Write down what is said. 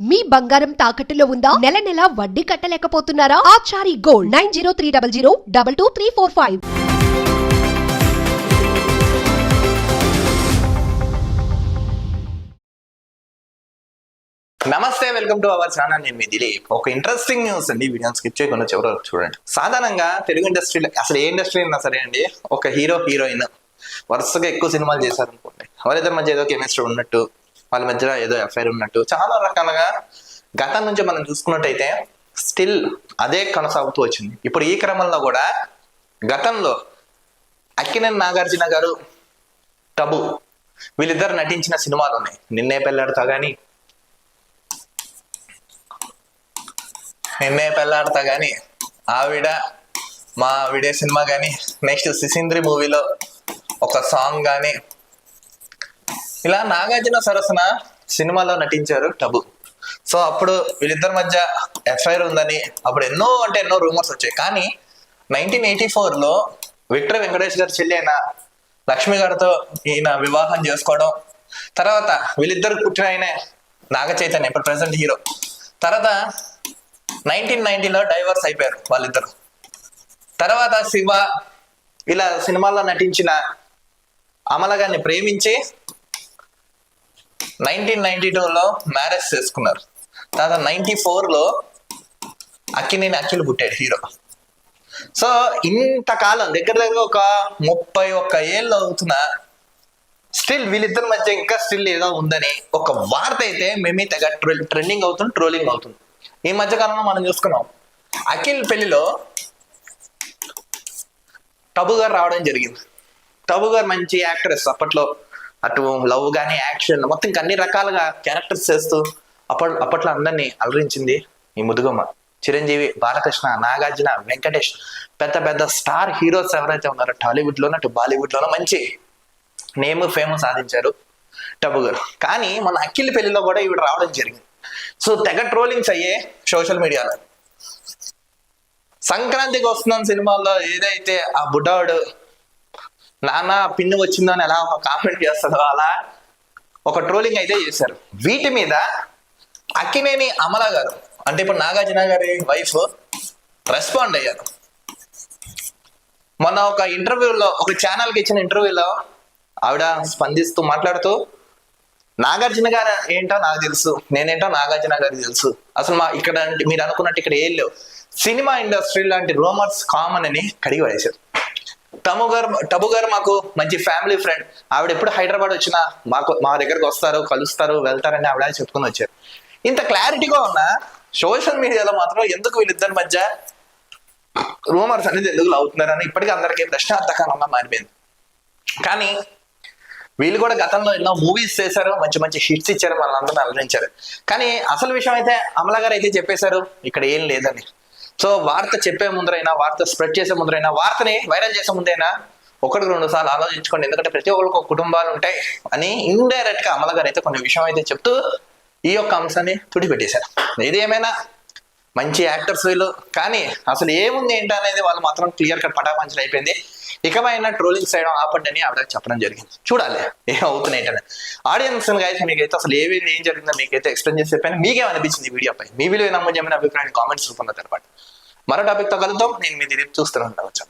మీ బంగారం తాకట్టులో ఉందా? నెల నెల వడ్డీ కట్టలేకపోతున్నారా? Achari gold nine zero three double zero double two three four five. నమస్తే వెల్కమ్ టు అవర్ ఛానల్. నేను మీ దిలీప్. ఒక ఇంట్రెస్టింగ్ న్యూస్ అండి. వీడియో స్కిప్ చేయకుండా చివరి వరకు చూడండి. సాధారణంగా తెలుగు ఇండస్ట్రీలో అసలు ఏ ఇండస్ట్రీ అయినా సరే అండి ఒక హీరో హీరోయిన్ వరుసగా ఎక్కువ సినిమాలు చేశారు అనుకోండి మధ్య ఏదో కెమిస్ట్రీ ఉన్నట్టు వాళ్ళ మధ్య ఏదో ఎఫ్ఐఆర్ ఉన్నట్టు. చాలా రకాలుగా గతం నుంచి మనం చూసుకున్నట్టయితే స్టిల్ అదే కొనసాగుతూ వచ్చింది. ఇప్పుడు ఈ క్రమంలో కూడా గతంలో అక్కినేని నాగార్జున గారు టబు. వీళ్ళిద్దరు నటించిన సినిమాలు ఉన్నాయి. నిన్నే పెళ్ళాడుతా కానీ నిన్నే పెళ్ళాడుతా గాని ఆవిడ మా విడే సినిమా కానీ నెక్స్ట్ సిసింద్రి మూవీలో ఒక సాంగ్ కానీ ఇలా నాగార్జున సరసన సినిమాలో నటించారు టబు. సో అప్పుడు వీళ్ళిద్దరి మధ్య ఎఫ్ఐఆర్ ఉందని అప్పుడు ఎన్నో అంటే ఎన్నో రూమర్స్ వచ్చాయి. కానీ నైన్టీన్ ఎయిటీ ఫోర్లో విక్టర్ వెంకటేష్ గారి చెల్లి అయిన లక్ష్మి గారితో ఈయన వివాహం చేసుకోవడం తర్వాత వీళ్ళిద్దరు పుట్టిన ఆయనే నాగ చైతన్య ఇప్పుడు ప్రెసెంట్ హీరో తర్వాత నైన్టీన్ నైన్టీలో డైవర్స్ అయిపోయారు వాళ్ళిద్దరు. తర్వాత శివ ఇలా సినిమాల్లో నటించిన అమల గారిని ప్రేమించి నైన్టీన్ నైన్టీ టూలో మ్యారేజ్ చేసుకున్నారు. తర్వాత నైన్టీ ఫోర్లో అక్కినేని అఖిల్ పుట్టాడు హీరో. సో ఇంతకాలం దగ్గర దగ్గర ఒక ముప్పై ఒక్క ఏళ్ళు అవుతున్న స్టిల్ వీళ్ళిద్దరి మధ్య ఇంకా స్టిల్ ఏదో ఉందని ఒక వార్త అయితే మేమే తెగ ట్రెండింగ్ అవుతుంది ట్రోలింగ్ అవుతుంది. ఈ మధ్య కాలంలో మనం చూసుకున్నాం అఖిల్ పెళ్ళిలో టబు గారు రావడం జరిగింది. టబు గారు మంచి యాక్ట్రెస్ అప్పట్లో అటు లవ్ కానీ యాక్షన్ మొత్తం ఇంకా అన్ని రకాలుగా క్యారెక్టర్స్ చేస్తూ అప్పట్ అప్పట్లో అందరినీ అలరించింది ఈ ముదుగమ్మ. చిరంజీవి బాలకృష్ణ నాగార్జున వెంకటేష్ పెద్ద పెద్ద స్టార్ హీరోస్ ఎవరైతే ఉన్నారో టాలీవుడ్ లోనో అటు బాలీవుడ్ లోనో మంచి నేమ్ ఫేమ్ సాధించారు టబు గారు. కానీ మన అఖిల్ పెళ్ళిలో కూడా ఇవి రావడం జరిగింది. సో తెగ ట్రోలింగ్స్ అయ్యే సోషల్ మీడియాలో. సంక్రాంతికి వస్తున్నాం సినిమాల్లో ఏదైతే ఆ బుడ్డాడు నాన్న పిన్ను వచ్చిందని ఎలా ఒక కామెంట్ చేస్తుందో అలా ఒక ట్రోలింగ్ అయితే చేశారు. వీటి మీద అక్కినేని అమల గారు అంటే ఇప్పుడు నాగార్జున గారి వైఫ్ రెస్పాండ్ అయ్యారు. మొన్న ఒక ఇంటర్వ్యూలో ఒక ఛానల్కి ఇచ్చిన ఇంటర్వ్యూలో ఆవిడ స్పందిస్తూ మాట్లాడుతూ నాగార్జున గారు ఏంటో నాకు తెలుసు నేనేంటో నాగార్జున గారికి తెలుసు. అసలు మా ఇక్కడ మీరు అనుకున్నట్టు ఇక్కడ ఏం లేవు. సినిమా ఇండస్ట్రీ లాంటి రోమర్స్ కామన్ అని కడిగి పడేశారు టము గారు టబు గారు మాకు మంచి ఫ్యామిలీ ఫ్రెండ్ ఆవిడ ఎప్పుడు హైదరాబాద్ వచ్చినా మాకు మా దగ్గరకు వస్తారు కలుస్తారు వెళ్తారని ఆవిడ చెప్పుకుని వచ్చారు. ఇంత క్లారిటీగా ఉన్న సోషల్ మీడియాలో మాత్రం ఎందుకు వీళ్ళిద్దరి మధ్య రూమర్స్ అనేది ఎందుకు అవుతున్నారని ఇప్పటికీ అందరికీ ప్రశ్నార్థకంగా మారిపోయింది. కానీ వీళ్ళు కూడా గతంలో ఎన్నో మూవీస్ చేశారు మంచి మంచి హిట్స్ ఇచ్చారు వాళ్ళందరినీ అలరించారు. కానీ అసలు విషయం అయితే అమల గారు అయితే చెప్పేశారు ఇక్కడ ఏం లేదని. సో వార్త చెప్పే ముందరైనా వార్త స్ప్రెడ్ చేసే ముందరైనా వార్తని వైరల్ చేసే ముందైనా ఒకటికి రెండు సార్లు ఆలోచించుకోండి. ఎందుకంటే ప్రతి ఒక్కరికి కుటుంబాలు ఉంటాయి అని ఇండైరెక్ట్గా అమల గారు అయితే కొన్ని విషయం అయితే చెప్తూ ఈ యొక్క అంశాన్ని తుడిపెట్టేశారు. ఇది ఏమైనా మంచి యాక్టర్స్ వీళ్ళు. కానీ అసలు ఏముంది ఏంటి అనేది వాళ్ళు మాత్రం క్లియర్ కట్ పటాపంచలు అయిపోయింది. ఇకమైన ట్రోలింగ్ సైడ్ ఆపండి అని ఆవిడ చెప్పడం జరిగింది. చూడాలి ఏం అవుతున్నాయి ఏంటని ఆడియన్స్ గైస్ మీకైతే అసలు ఏమి ఏం జరిగిందో మీకైతే ఎక్స్ప్లెయిన్ చేసి చెప్పాను మీకేమనిపించింది ఈ వీడియోపై మీ వీడియో నమ్మని చెప్పిన అభిప్రాయాన్ని కామెంట్స్ రూపంలో తెలపండి. మరో టాపిక్తో కలుద్దాం. నేను మీ దిలీప్ చూస్తూనే ఉండవచ్చు